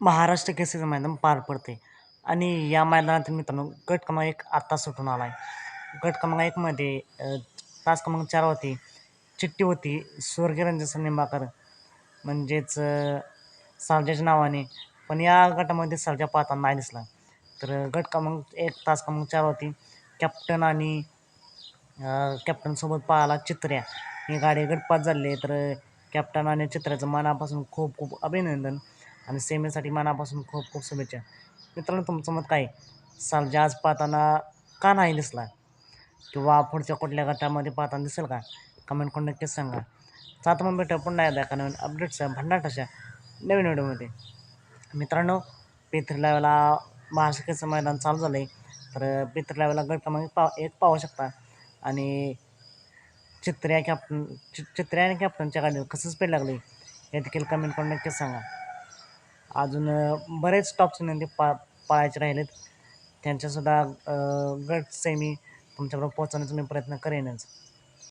महाराष्ट्र केसरीचं मैदान पार पडते. आणि या मैदानात मित्रांनो गट क्रमांक एक आत्ता सुटून आला आहे गट क्रमांक एकमध्ये तास क्रमांक चार होती चिठ्ठी होती स्वर्गीय रणजित निंबाकर म्हणजेच अ, नावाने. पण या गटामध्ये सरजा पाहताना नाही दिसला. तर गट क्रमांक एक तास क्रमांक चार होती कॅप्टन आणि कॅप्टनसोबत पाहायला चित्र्या. ही गाडी गटपात झाली. तर कॅप्टन आणि चित्र्याचं मनापासून खूप खूप अभिनंदन. आणि सेमीसाठी मनापासून खूप खूप शुभेच्छा. मित्रांनो तुमचं मत काय? साल आज पाहताना का नाही दिसला? किंवा पुढच्या कुठल्या गटामध्ये पाहताना दिसेल का? कमेंट करून नक्कीच सांगा. सात मग भेटा पुन्हा एकदा एका नवीन अपडेट्सच्या अशा नवीन व्हिडिओमध्ये. मित्रांनो पेथरी लावायला महाराष्ट्राचं मैदान चालू झालं आहे तर पेथरी लावायला गट क्रमांक पा एक पाहू शकता. आणि चित्र्या कॅप्टन चि चित्र्या आणि कॅप्टनच्या गाडीवर कसं स्पीड लागली हे देखील कमेंट करून नक्कीच सांगा. अजून बरेच टॉपचे नंदी पा पाळायचे राहिलेत. त्यांच्यासुद्धा गट सेमी तुमच्याबरोबर पोहोचवण्याचा मी प्रयत्न करेनच.